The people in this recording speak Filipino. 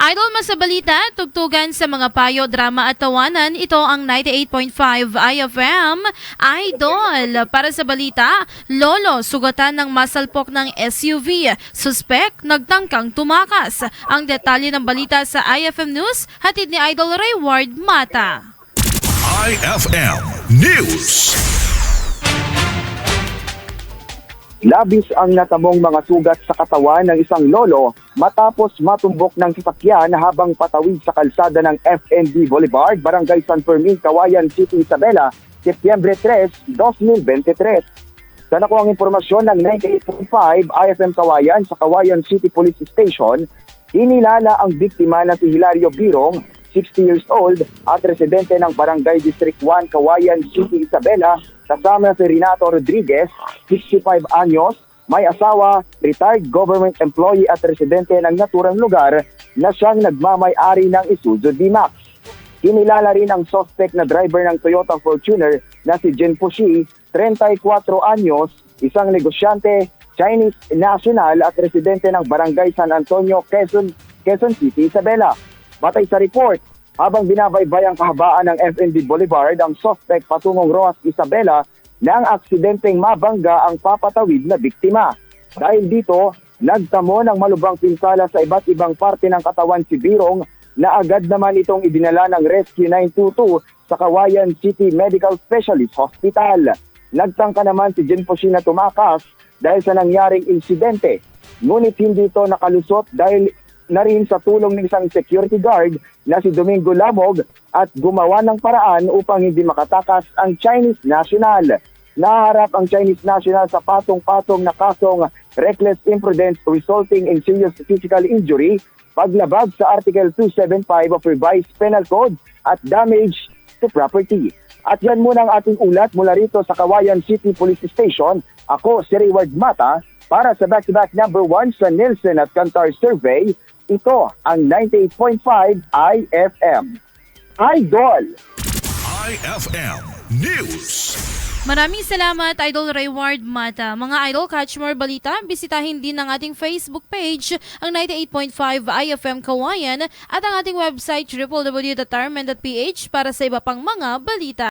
Idol mas sa balita, tugtugan sa mga payo, drama at tawanan, ito ang 98.5 IFM Idol. Para sa balita, Lolo sugatan ng masalpok ng SUV. Suspect nagtangkang tumakas. Ang detalye ng balita sa IFM News, hatid ni Idol Rayward Mata. IFM News. Labis ang natabong mga sugat sa katawan ng isang lolo matapos matumbok ng sasakyan habang patawid sa kalsada ng FNB Boulevard, Barangay San Fermin, Kawayan City, Isabela, Setyembre 3, 2023. Sa nakuhang impormasyon ng 98.5 IFM Kawayan sa Kawayan City Police Station, inilala ang biktima na si Hilario Birong, 60 years old at residente ng Barangay District 1, Kawayan City, Isabela, kasama si Renato Rodriguez, 65 anyos, may asawa, retired government employee at residente ng naturang lugar na siyang nagmamay-ari ng Isuzu D-Max. Kinilala rin ang suspect na driver ng Toyota Fortuner na si Jen Pushi, 34 anyos, isang negosyante, Chinese national at residente ng Barangay San Antonio, Quezon, Quezon City, Isabela. Batay sa report, habang binabaybay ang kahabaan ng FNB Boulevard, ang suspect patungong Roas Isabela nang aksidenteng mabangga ang papatawid na biktima. Dahil dito, nagtamo ng malubhang pinsala sa iba't ibang parte ng katawan si Birong na agad naman itong idinala ng Rescue 922 sa Kawayan City Medical Specialist Hospital. Nagtangka naman si Jen Poshi na tumakas dahil sa nangyaring insidente. Ngunit hindi ito nakalusot dahil na rin sa tulong ng isang security guard na si Domingo Lamog at gumawa ng paraan upang hindi makatakas ang Chinese national. Naharap ang Chinese national sa patong-patong na kasong reckless imprudence resulting in serious physical injury, paglabag sa Article 275 of Revised Penal Code at damage to property. At yan muna ang ating ulat mula rito sa Kawayan City Police Station. Ako si Rayward Mata para sa back-to-back number 1 sa Nielsen at Kantar Survey. Ito ang 98.5 IFM. Idol! IFM News. Maraming salamat, Idol Rayward Mata. Mga Idol, catch more balita, bisitahin din ang ating Facebook page, ang 98.5 IFM Kawayan, at ang ating website www.tarman.ph para sa iba pang mga balita.